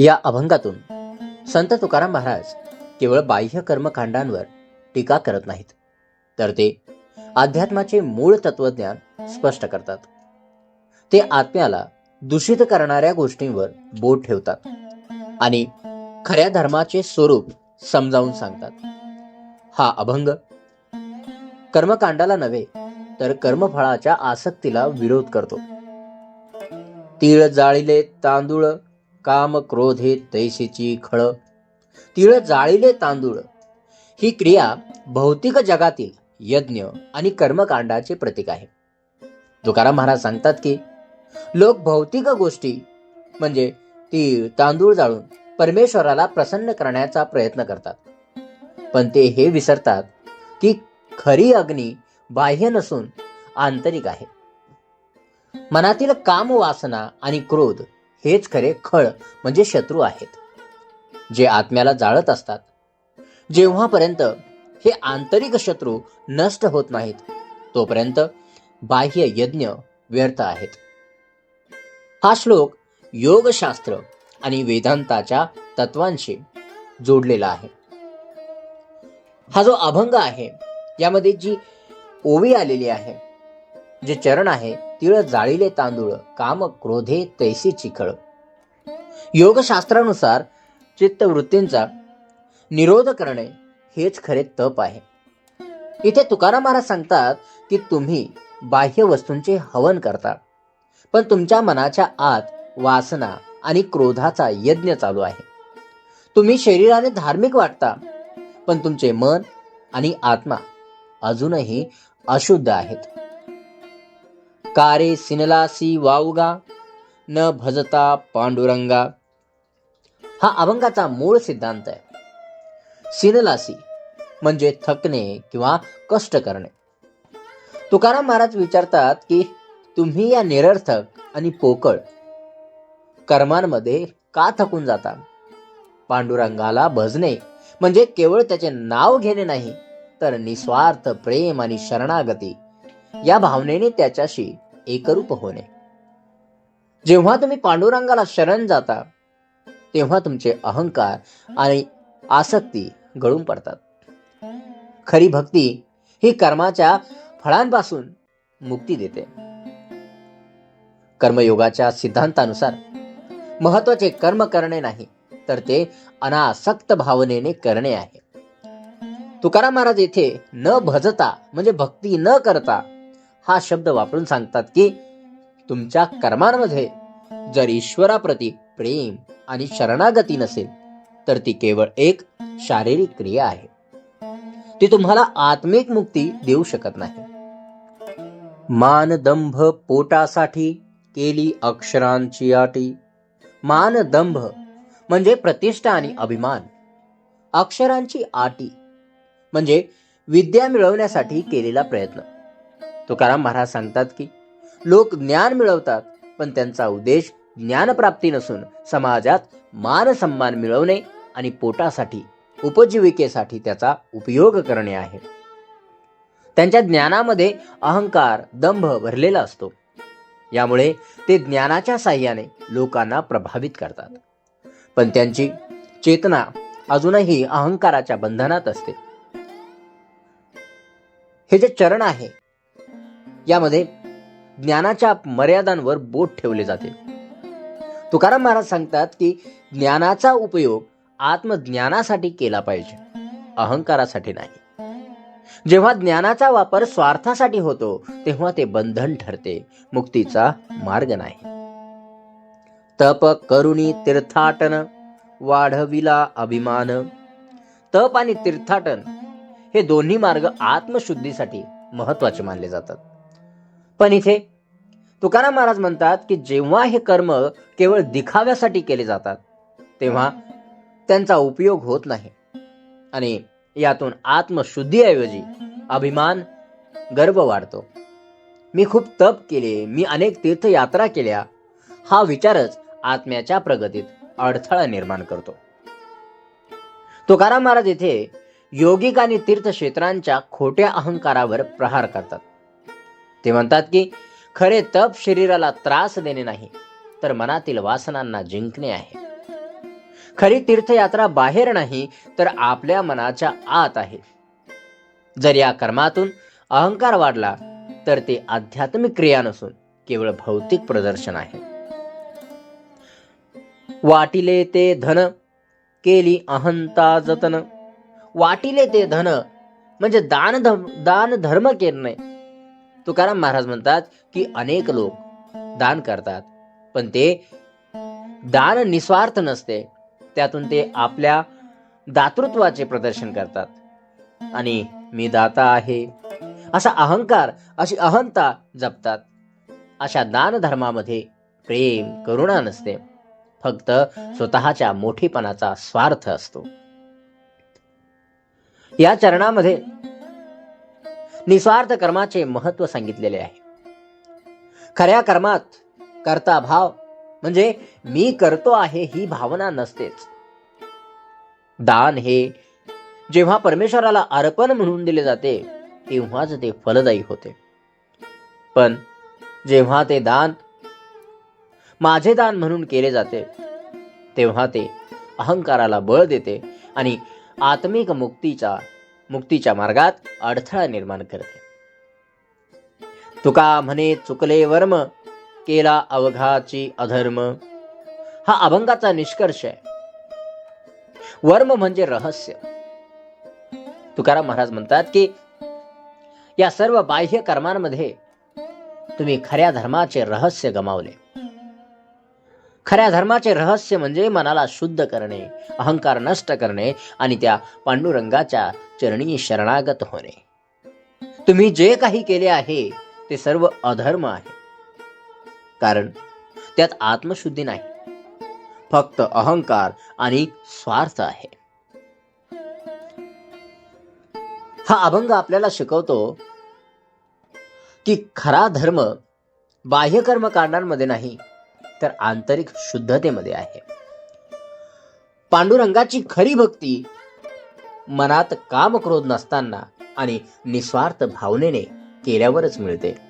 या अभंगातून संत तुकाराम महाराज केवळ बाह्य कर्मकांडांवर टीका करत नाहीत तर ते अध्यात्माचे मूळ तत्वज्ञान स्पष्ट करतात. ते आत्म्याला दूषित करणाऱ्या गोष्टींवर बोट ठेवतात आणि खऱ्या धर्माचे स्वरूप समजावून सांगतात. हा अभंग कर्मकांडाला नव्हे तर कर्मफळाच्या आसक्तीला विरोध करतो. तीळ जाळीले तांदूळ काम क्रोधे तैसेची खळ. तीळ जाळीले तांदूळ. ही क्रिया भौतिक जगातील यज्ञ आणि कर्मकांडाचे प्रतीक आहे. तुकाराम महाराज सांगतात की लोक भौतिक गोष्टी म्हणजे तीळ तांदूळ जाळून परमेश्वराला प्रसन्न करण्याचा प्रयत्न करतात. पण ते हे विसरतात की खरी अग्नी बाह्य नसून आंतरिक आहे. मनातील काम वासना आणि क्रोध हेच खरे खळ म्हणजे शत्रू आहेत. जे आत्म्याला जाळत असतात. जेव्हापर्यंत हे आंतरिक शत्रू नष्ट होत नाहीत तोपर्यंत बाह्य यज्ञ व्यर्थ आहेत. हा श्लोक योगशास्त्र आणि वेदांताच्या तत्वांशी जोडलेला आहे. हा जो अभंग आहे यामध्ये जी ओवी आलेली आहे जे चरण आहे तिळ जाळीले तांदूळ काम क्रोधे तैसी चिखळ. योगशास्त्रानुसार चित्तवृत्तींचा निरोध करणे हेच खरे तप आहे. इथे तुकाराम महाराज सांगतात की तुम्ही बाह्य वस्तूंचे हवन करता पण तुमच्या मनाच्या आत वासना आणि क्रोधाचा यज्ञ चालू आहे. तुम्ही शरीराने धार्मिक वाटता पण तुमचे मन आणि आत्मा अजूनही अशुद्ध आहेत. कारे सिनलासी वावगा न भजता पांडुरंगा. हा अभंगाचा मूळ सिद्धांत आहे. सिनलासी म्हणजे थकणे किंवा कष्ट करणे. तुकाराम महाराज विचारतात की तुम्ही या निरर्थक आणि पोकळ कर्मांमध्ये का थकून जाता? पांडुरंगाला भजणे म्हणजे केवळ त्याचे नाव घेणे नाही तर निस्वार्थ प्रेम आणि शरणागती या भावनेने त्याच्याशी एकरूप होणे. जेव्हा तुम्ही पांडुरंगाला शरण जाता तेव्हा तुमचे अहंकार आणि आसक्ती गळून पडतात. खरी भक्ती ही कर्माच्या फळांपासून मुक्ती देते. कर्मयोगाच्या सिद्धांतानुसार महत्त्वाचे कर्म करणे नाही तर ते अनासक्त भावनेने करणे आहे. तुकाराम महाराज येथे न भजता म्हणजे भक्ती न करता हा शब्द वापरून सांगतात की तुमच्या कर्मांमध्ये जर ईश्वराप्रती प्रेम आणि शरणागती नसेल तर ती केवळ एक शारीरिक क्रिया आहे. ती तुम्हाला आत्मिक मुक्ती देऊ शकत नाही. मानदंभ पोटासाठी केली अक्षरांची आटी मानदंभ म्हणजे प्रतिष्ठा आणि अभिमान. अक्षरांची आटी म्हणजे विद्या मिळवण्यासाठी केलेला प्रयत्न. तुकाराम महाराज सांगतात की लोक ज्ञान मिळवतात पण त्यांचा उद्देश ज्ञानप्राप्ती नसून समाजात मान सन्मान मिळवणे आणि पोटासाठी उपजीविकेसाठी त्याचा उपयोग करणे आहे. त्यांच्या ज्ञानामध्ये अहंकार दंभ भरलेला असतो. यामुळे ते ज्ञानाच्या साह्याने लोकांना प्रभावित करतात. पण त्यांची चेतना अजूनही अहंकाराच्या बंधनात असते. हे जे चरण आहे यामध्ये ज्ञानाच्या मर्यादांवर बोट ठेवले जाते. तुकाराम महाराज सांगतात की ज्ञानाचा उपयोग आत्मज्ञानासाठी केला पाहिजे अहंकारासाठी नाही. जेव्हा ज्ञानाचा वापर स्वार्थासाठी होतो तेव्हा ते बंधन ठरते मुक्तीचा मार्ग नाही. तप करुणी तीर्थाटन वाढविला अभिमान. तप आणि तीर्थाटन हे दोन्ही मार्ग आत्मशुद्धीसाठी महत्त्वाचे मानले जातात. पण इथे तुकाराम महाराज म्हणतात की जेव्हा हे कर्म केवळ दिखाव्यासाठी केले जातात तेव्हा त्यांचा उपयोग होत नाही. आणि यातून आत्मशुद्धीऐवजी अभिमान गर्व वाढतो. मी खूप तप केले मी अनेक तीर्थयात्रा केल्या हा विचारच आत्म्याच्या प्रगतीत अडथळा निर्माण करतो. तुकाराम महाराज येथे योगिक आणि तीर्थक्षेत्रांच्या खोट्या अहंकारावर प्रहार करतात. ते म्हणतात की खरे तप शरीराला त्रास देणे नाही तर मनातील वासनांना जिंकणे आहे. खरी तीर्थयात्रा बाहेर नाही तर आपल्या मनाच्या आत आहे. जर या कर्मातून अहंकार वाढला तर ते आध्यात्मिक क्रिया नसून केवळ भौतिक प्रदर्शन आहे. वाटिले ते धन केली अहंता जतन. वाटिले ते धन म्हणजे दान दान धर्म केले तुकाराम महाराज म्हणतात की अनेक लोक दान करतात पण ते दान निस्वार्थ नसते. त्यातून ते आपल्या दातृत्वाचे प्रदर्शन करतात. आणि मी दाता आहे. असा अहंकार अशी अहंता जपतात. अशा दान धर्मामध्ये प्रेम करुणा नसते. फक्त स्वतःच्या मोठीपणाचा स्वार्थ असतो. या चरणामध्ये निस्वार्थ कर्माचे महत्त्व सांगितलेले आहे. खऱ्या कर्मात कर्ता भाव म्हणजे मी करतो आहे ही भावना नसतेच. दान हे जेव्हा परमेश्वराला अर्पण म्हणून दिले जाते तेव्हाच ते फलदायी होते. पण जेव्हा ते दान माझे दान म्हणून केले जाते तेव्हा ते अहंकाराला बळ देते आणि आत्मिक मुक्तीचा मुक्तीच्या मार्गात अडथळा निर्माण करते. तुका म्हणे चुकले वर्म केला अवघाची अधर्म. हा अभंगाचा निष्कर्ष आहे. वर्म म्हणजे रहस्य. तुकाराम महाराज म्हणतात की या सर्व बाह्य कर्मांमध्ये तुम्ही खऱ्या धर्माचे रहस्य गमावले. खऱ्या धर्माचे रहस्य म्हणजे मनाला शुद्ध करणे अहंकार नष्ट करणे आणि त्या पांडुरंगाच्या चरणी शरणागत होणे. तुम्ही जे काही केले आहे ते सर्व अधर्म आहे. कारण त्यात आत्मशुद्धी नाही. फक्त अहंकार आणि स्वार्थ आहे. हा अभंग आपल्याला शिकवतो की खरा धर्म बाह्यकर्म कारणांमध्ये नाही तर आंतरिक शुद्धतेमध्ये आहे. पांडुरंगाची खरी भक्ती मनात काम क्रोध नसताना आणि निस्वार्थ भावनेने केल्यावरच मिळते.